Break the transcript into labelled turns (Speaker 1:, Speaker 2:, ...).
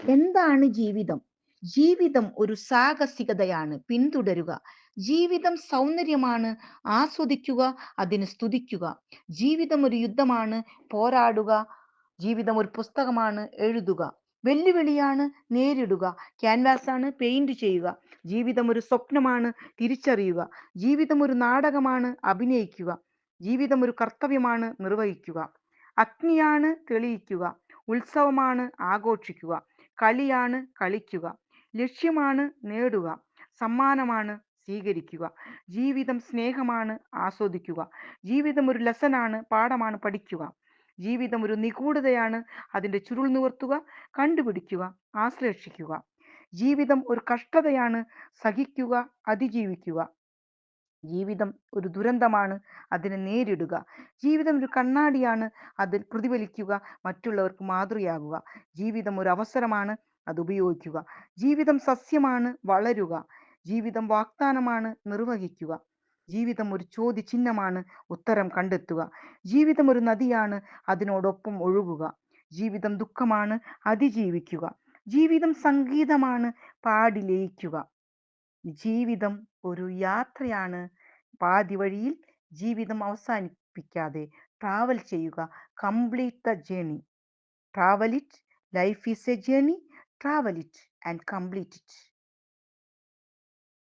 Speaker 1: എന്താണ് ജീവിതം? ജീവിതം ഒരു സാഹസികതയാണ്. പിന്തുടരുക. ജീവിതം സൗന്ദര്യമാണ്. ആസ്വദിക്കുക അതിന് സ്തുതിക്കുക. ജീവിതം ഒരു യുദ്ധമാണ്. പോരാടുക. ജീവിതം ഒരു പുസ്തകമാണ്. എഴുതുക. വെല്ലുവിളിയാണ് നേരിടുക. ക്യാൻവാസ് ആണ് പെയിന്റ് ചെയ്യുക. ജീവിതം ഒരു സ്വപ്നമാണ്. തിരിച്ചറിയുക. ജീവിതം ഒരു നാടകമാണ്. അഭിനയിക്കുക. ജീവിതം ഒരു കർത്തവ്യമാണ്. നിർവഹിക്കുക. അഗ്നിയാണ് തെളിയിക്കുക. ഉത്സവമാണ് ആഘോഷിക്കുക. കളിയാണ് കളിക്കുക. ലക്ഷ്യമാണ് നേടുക. സമ്മാനമാണ് സ്വീകരിക്കുക. ജീവിതം സ്നേഹമാണ് ആസ്വദിക്കുക. ജീവിതം ഒരു ലെസനാണ് പാഠമാണ് പഠിക്കുക. ജീവിതം ഒരു നിഗൂഢതയാണ് അതിന്റെ ചുരുൾ നിവർത്തുക കണ്ടുപിടിക്കുക ആശ്ലേഷിക്കുക. ജീവിതം ഒരു കഷ്ടതയാണ് സഹിക്കുക അതിജീവിക്കുക. ജീവിതം ഒരു ദുരന്തമാണ് അതിനെ നേരിടുക. ജീവിതം ഒരു കണ്ണാടിയാണ് അതിൽ പ്രതിഫലിക്കുക മറ്റുള്ളവർക്ക് മാതൃകയാകുക. ജീവിതം ഒരു അവസരമാണ് അത് ഉപയോഗിക്കുക. ജീവിതം സസ്യമാണ് വളരുക. ജീവിതം വാഗ്ദാനമാണ് നിർവഹിക്കുക. ജീവിതം ഒരു ചോദ്യചിഹ്നമാണ് ഉത്തരം കണ്ടെത്തുക. ജീവിതം ഒരു നദിയാണ് അതിനോടൊപ്പം ഒഴുകുക. ജീവിതം ദുഃഖമാണ് അതിജീവിക്കുക. ജീവിതം സംഗീതമാണ് പാടി ലയിക്കുക. ജീവിതം ഒരു യാത്രയാണ്. പാതി വഴിയിൽ ജീവിതം അവസാനിപ്പിക്കാതെ ട്രാവൽ ചെയ്യുക. Complete the journey travel it life is a journey travel it and complete it